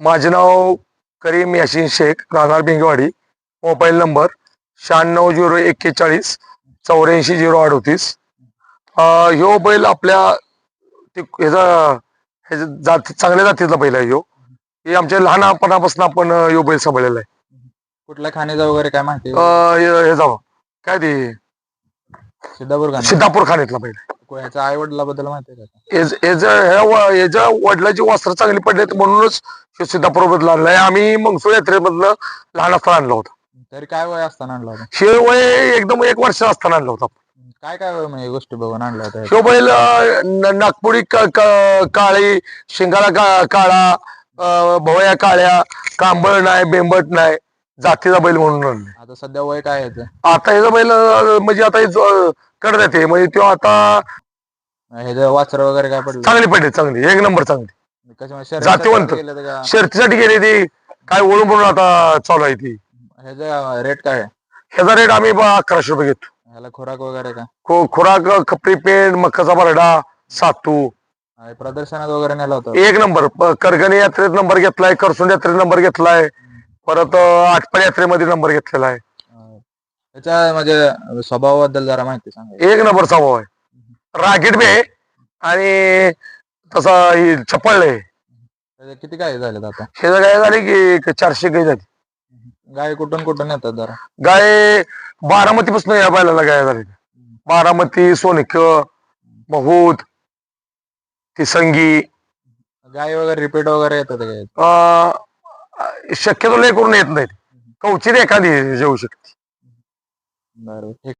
माझे नाव करीम याशीन शेख राहणार Bhingwadi. Mobile number शहाण्णव झिरो एक्केचाळीस चौऱ्याऐंशी झिरो अडोतीस. ह्यो बैल आपल्या ते- ह्याचा ह्याचा जाती चांगल्या जातीतला बैल आहे ह्यो. हे आमच्या लहानपणापासून आपण ह्यो बैल सांभाळलेला आहे. कुठल्या खाण्याचा वगैरे काय माहिती? अं, हे- ह्याचा काय ते? सिद्धापूर सिद्धापूर खाण्यातला बैल आहे. ह्याच्या आई वडिलाबद्दल माहिती आहे का? याच्या वडिलाची वस्त्र चांगली पडलेत म्हणूनच ह्यो सिद्धापूर बदल आणलाय आम्ही मंगसूळ यात्रेमधनं लहान असताना आणला होता. तरी काय वय असताना आणला होता? हे वय एकदम एक वर्ष असताना आणला होता. काय काय वय म्हणजे गोष्टी बघून आणला होता? ह्यो बैल अं, न- नागपुरी क- क- काळी शिंगाला का- काळा अं, भवया काळ्या कांबळ नाही बेंबट नाही जातीचा बैल म्हणून आणलाय. आता सध्या वय काय आहे याचं? आता ह्याचा बैल अं, म्हणजे आता हे कडत येते म्हणजे तो आता वाचर वगैरे काय पडलं? चांगली पडली चांगली. एक नंबर चांगली. कशामुळे शर्यतीसाठी जातीवंत. गेलं होतं का? शर्तीसाठी गेली ती. काय ओळून म्हणून आता चालू आहे ती. ह्याचा रेट काय आहे? ह्याचा रेट आम्ही ब- अकराशे रुपये घेतो. ह्याला खुराक वगैरे का खो- खुराक खपरी पेंट मक्काचा बरडा सातू. आणि प्रदर्शनात वगैरे नेला होता. एक नंबर. प- करगणी यात्रेत नंबर घेतलाय करसुंड यात्रेत नंबर घेतलाय. परत अं, आटपाडी यात्रेमध्ये नंबर घेतलेला आहे. त्याच्या म्हणजे स्वभावाबद्दल जरा माहिती सांगा. एक नंबर स्वभाव आहे. राकेट बी आहे. आणि तसा ही चपळ आहे. त्याचे किती काय झाले आता? हे काय झाले की एक चारशे गाय झाली. गाय कुठून कुठून येतात जरा? गाय बारामतीपासून या बैलाला गाय झाली. बारामती सोनिक महूद तिसंगी. गाय वगैरे रिपीट वगैरे येतात का? अं, शक्यतो लय करून येत नाहीत. कवचित एखादी जेवू शकते. बरोबर ठीक